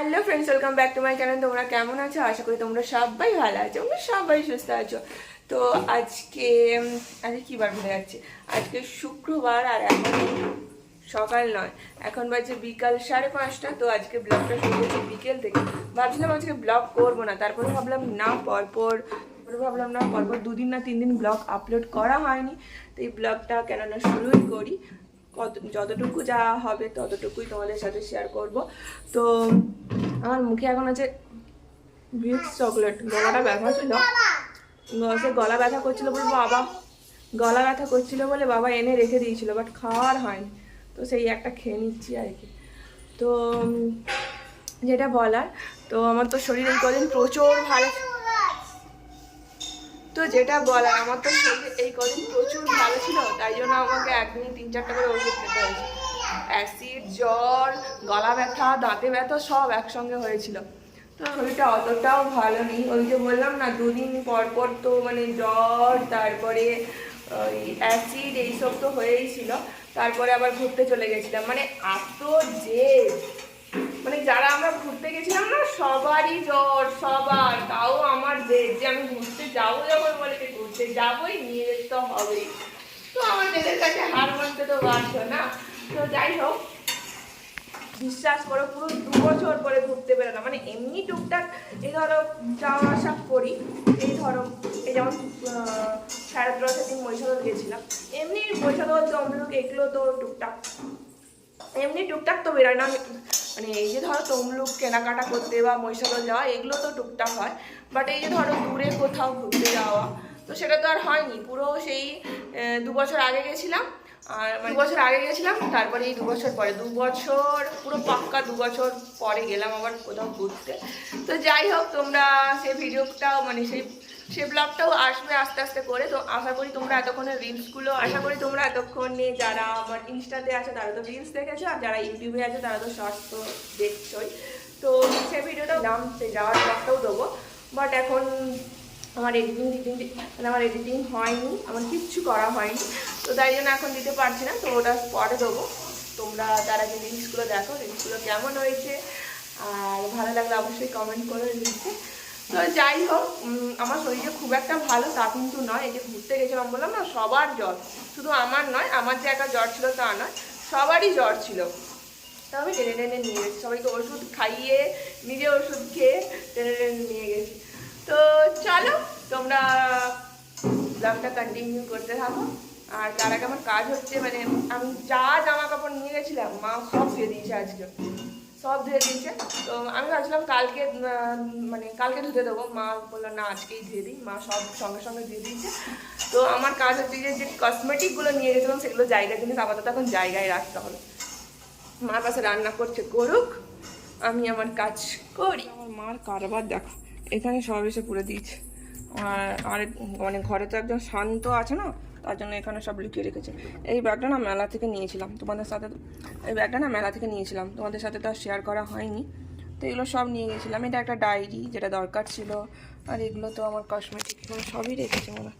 Hello friends welcome back to my channel তোমরা কেমন আছো? আশা করি তোমরা সবাই ভালো আছো তোমরা সবাই সুস্থ আছো। তো আজকে আজকে কী বার ভুলে যাচ্ছে? আজকে শুক্রবার আর এখন সকাল নয়। এখন বাজে বিকাল সাড়ে পাঁচটা, তো আজকে ব্লগটা শুরু হচ্ছে বিকেল থেকে। ভাবছিলাম আজকে ব্লগ করব না, তারপরে ভাবলাম না, পরপর, তারপরে ভাবলাম না, পরপর দুদিন না তিন দিন ব্লগ আপলোড করা হয়নি। তো এই ব্লগটা কেননা শুরুই করি। যতটুকু যা হবে ততটুকুই তোমাদের সাথে শেয়ার করব। তো আমার মুখে এখন আছে ভিক্স চকলেট গলাটা ব্যথা ছিল। সে গলা ব্যথা করছিল বলে বাবা, গলা ব্যথা করছিল বলে বাবা এনে রেখে দিয়েছিল বাট খাওয়ার হয়নি। তো সেই একটা খেয়ে নিচ্ছি আর কি। তো যেটা বলার, তো আমার তো শরীর এই কদিন প্রচুর ভালো তো যেটা বলার, আমার তো এই কদিন প্রচুর ভালো ছিল, তাই জন্য আমাকে একদিন তিন চারটা করে ওষুধ খেতে হয়েছে। অ্যাসিড, জ্বর, গলা ব্যথা, দাঁতে ব্যথা সব একসঙ্গে হয়েছিল। তো শরীরটা অতটাও ভালো নেই। ওই যে বললাম না, দুদিন পর পর তো মানে জ্বর, তারপরে ওই অ্যাসিড এইসব তো হয়েই ছিল। তারপরে আবার ঘুরতে চলে গেছিলাম। মানে এত জেদ। মানে যারা আমরা ঘুরতে গেছিলাম না, সবারই জ্বর, সবার তাও যে আমি ঘুরতে যাব যখন বলে যে ঘুরতে যাবোই, নিয়ে যেতে তো হবেই। তো আমার মেয়েদের কাছে হার মানতে তো বাধ্য না। তো যাই হোক, বিশ্বাস করো, পুরো দু বছর পরে ঘুরতে বেরোলাম। মানে এমনি টুকটাক এই ধরো যাওয়া আসা করি। এই ধরো, এই যেমন সাড়ে দশটার দিন মহিষাদল গেছিলাম। এমনি মহিষাদল তমলুক এগুলো তো টুকটাক। এমনি টুকটাক তো বেরোয় না। মানে এই যে ধরো তমলুক, কেনাকাটা করতে বা মহিষাদল যাওয়া, এগুলো তো টুকটাক হয়। বাট এই যে ধরো দূরে কোথাও ঘুরতে যাওয়া, তো সেটা তো আর হয়নি। পুরো সেই দু বছর আগে গেছিলাম, আর মানে বছর আগে গেছিলাম, তারপরে এই দু বছর পরে। দু বছর, পুরো পাক্কা দু বছর পরে গেলাম আবার কোথাও ঘুরতে। তো যাই হোক, তোমরা সেই ভিডিওটাও মানে সেই সেই ব্লগটাও আসবে আস্তে আস্তে করে। তো আশা করি তোমরা এতক্ষণে রিলসগুলো, আশা করি তোমরা এতক্ষণে যারা আমার ইনস্টাতে আছে তারা তো রিলস দেখেছ, আর যারা ইউটিউবে আছে তারা তো শর্টস তো দেখছোই। তো সেই ভিডিওটা দাম সে যাওয়ার ব্লগটাও দেবো। বাট এখন আমার এডিটিং টিটিং মানে আমার এডিটিং হয়নি, আমার কিচ্ছু করা হয়নি। তো তাই জন্য এখন দিতে পারছি না, তো ওটা পরে দেবো। তোমরা তারা যে রিলসগুলো দেখো, রিলসগুলো কেমন হয়েছে, আর ভালো লাগলে অবশ্যই কমেন্ট করে রিলসে তো যাই হোক আমার শরীরে খুব একটা ভালো তা কিন্তু নয়। এই যে ঘুরতে গেছিলাম বললাম না, সবার জ্বর। শুধু আমার নয়, আমার যে একটা জ্বর ছিল তা নয়, সবারই জ্বর ছিল। তা আমি টেনে টেনে নিয়ে গেছি। সবাইকে ওষুধ খাইয়ে, নিজে ওষুধ খেয়ে টেনে টেনে নিয়ে গেছি। তো চলো, তোমরা ব্লগটা কন্টিনিউ করতে থাকো। আর তার আগে আমার কাজ হচ্ছে মানে আমি যা জামা কাপড় নিয়ে গেছিলাম, মা সব ধুয়ে দিয়েছে আজকে। সব ধুয়ে দিয়েছে। তো আমি ভাবছিলাম কালকে মানে কালকে ধুতে দেবো। মা বলল, না, আজকেই ধুয়ে দিই। মা সব সঙ্গে সঙ্গে ধুয়ে দিয়েছে। তো আমার কাজ হচ্ছে যে যে কসমেটিকগুলো নিয়ে গেছিলাম, সেগুলো জায়গা জিনিস আপাতত এখন জায়গায় রাখতে হবে। মার পাশে রান্না করছে, করুক, আমি আমার কাজ করি। আমার মার কারবার দেখো। এখানে সব এসে পুরে দিয়েছে। আর মানে ঘরে তো একজন শান্ত আছে না, তার জন্য এখানে সব লুকিয়ে রেখেছে। এই ব্যাগটা না মেলা থেকে নিয়েছিলাম, তোমাদের সাথে, এই ব্যাগটা না মেলা থেকে নিয়েছিলাম, তোমাদের সাথে তো শেয়ার করা হয়নি। তো এগুলো সব নিয়ে গেছিলাম, এটা একটা ডায়েরি যেটা দরকার ছিল, আর এগুলো তো আমার কসমেটিক সবই রেখেছে মনে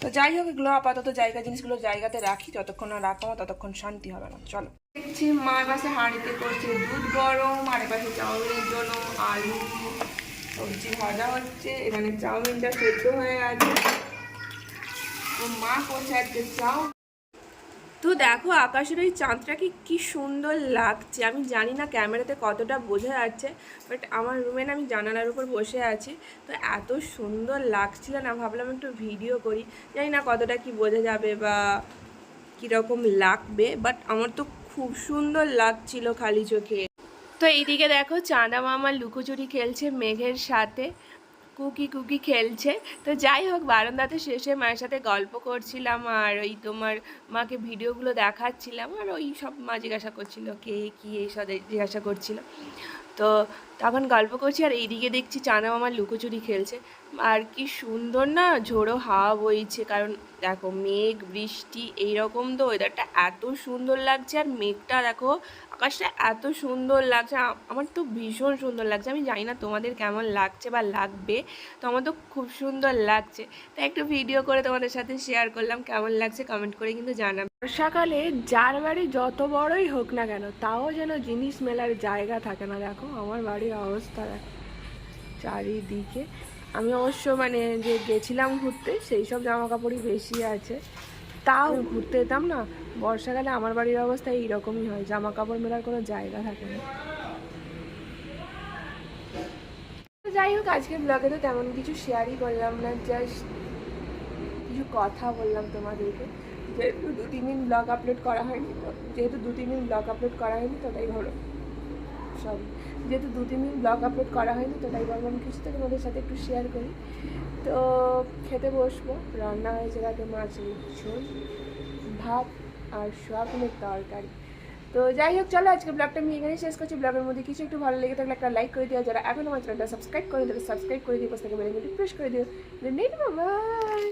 তো যাই হোক, এগুলো আপাতত জায়গা, জিনিসগুলো জায়গাতে রাখি, যতক্ষণ না রাখব ততক্ষণ শান্তি হবে না, চলো। দেখছি মার পাশে হাঁড়িতে করছে দুধ গরম, আর পাশে চাউমিনের জন্য আলু। সবজি ভাজা হচ্ছে, এখানে চাউমিনটা সেদ্ধ হয়ে আছে মা আজকে চাউ তো দেখো, আকাশের ওই চাঁদটা কি কি সুন্দর লাগছে। আমি জানি না ক্যামেরাতে কতটা বোঝা যাচ্ছে বাট আমার রুমে না আমি জানালার উপর বসে আছি। তো এত সুন্দর লাগছিল না, ভাবলাম একটু ভিডিও করি। জানি না কতটা কি বোঝা যাবে বা কীরকম লাগবে বাট আমার তো খুব সুন্দর লাগছিল খালি চোখে। তো এইদিকে দেখো চাঁদা মামা লুকোচুরি খেলছে মেঘের সাথে, কুকি কুকি খেলছে। তো যাই হোক বারান্দাতে শেষে মায়ের সাথে গল্প করছিলাম আর ওই তোমার মাকে ভিডিওগুলো দেখাচ্ছিলাম আর ওই সব মা জিজ্ঞাসা করছিল কে কী এইসব জিজ্ঞাসা করছিল। তো তখন গল্প করছি আর এইদিকে দেখছি চাঁদা মামা লুকোচুরি খেলছে। আর কি সুন্দর না ঝোড়ো হাওয়া বইছে, কারণ দেখো মেঘ, বৃষ্টি, এইরকম তো ওয়েদারটা এত সুন্দর লাগছে আর মেঘটা দেখো, আকাশটা এত সুন্দর লাগছে আমার তো ভীষণ সুন্দর লাগছে। আমি জানি না তোমাদের কেমন লাগছে বা লাগবে, তো আমার তো খুব সুন্দর লাগছে। তাই একটু ভিডিও করে তোমাদের সাথে শেয়ার করলাম, কেমন লাগছে কমেন্ট করে কিন্তু জানাবে। বর্ষাকালে যার বাড়ি যত বড়ই হোক না কেন, তাও যেন জিনিস মেলার জায়গা থাকে না। দেখো, আমার বাড়ির অবস্থা চারিদিকে। আমি অবশ্য মানে যে গেছিলাম ঘুরতে, সেই সব জামা কাপড়ই বেশি আছে। তাও ঘুরতে যেতাম না, বর্ষাকালে আমার বাড়ির অবস্থা এইরকমই হয় জামা কাপড় মেলার কোনো জায়গা থাকে না। যাই হোক আজকে ব্লগে তো তেমন কিছু শেয়ারই করলাম না জাস্ট কিছু কথা বললাম তোমাদেরকে। যেহেতু দু তিন দিন ব্লগ আপলোড করা হয়নি তো, যেহেতু দু তিন দিন ব্লগ আপলোড করা হয়নি তো তাই হলো সরি যেহেতু দু তিন দিন ব্লগ আপলোড করা হয়নি তো তাই ভাবলাম কিছু তো তোমাদের সাথে একটু শেয়ার করি। তো খেতে বসবো, রান্না হয়েছে রাতে মাছ, ঝোল, ভাত আর সোয়াবিনের তরকারি। তো যাই হোক, চলো আজকে ব্লগটা আমি এখানে শেষ করছি। ব্লগের মধ্যে কিছু একটু ভালো লেগে থাকলে একটা লাইক করে দিও, যারা এখন আমার চ্যানেলটা সাবস্ক্রাইব করে দেবে সাবস্ক্রাইব করে দিও, পাশে থেকে বেল প্রেস করে দিও। নেই বাবা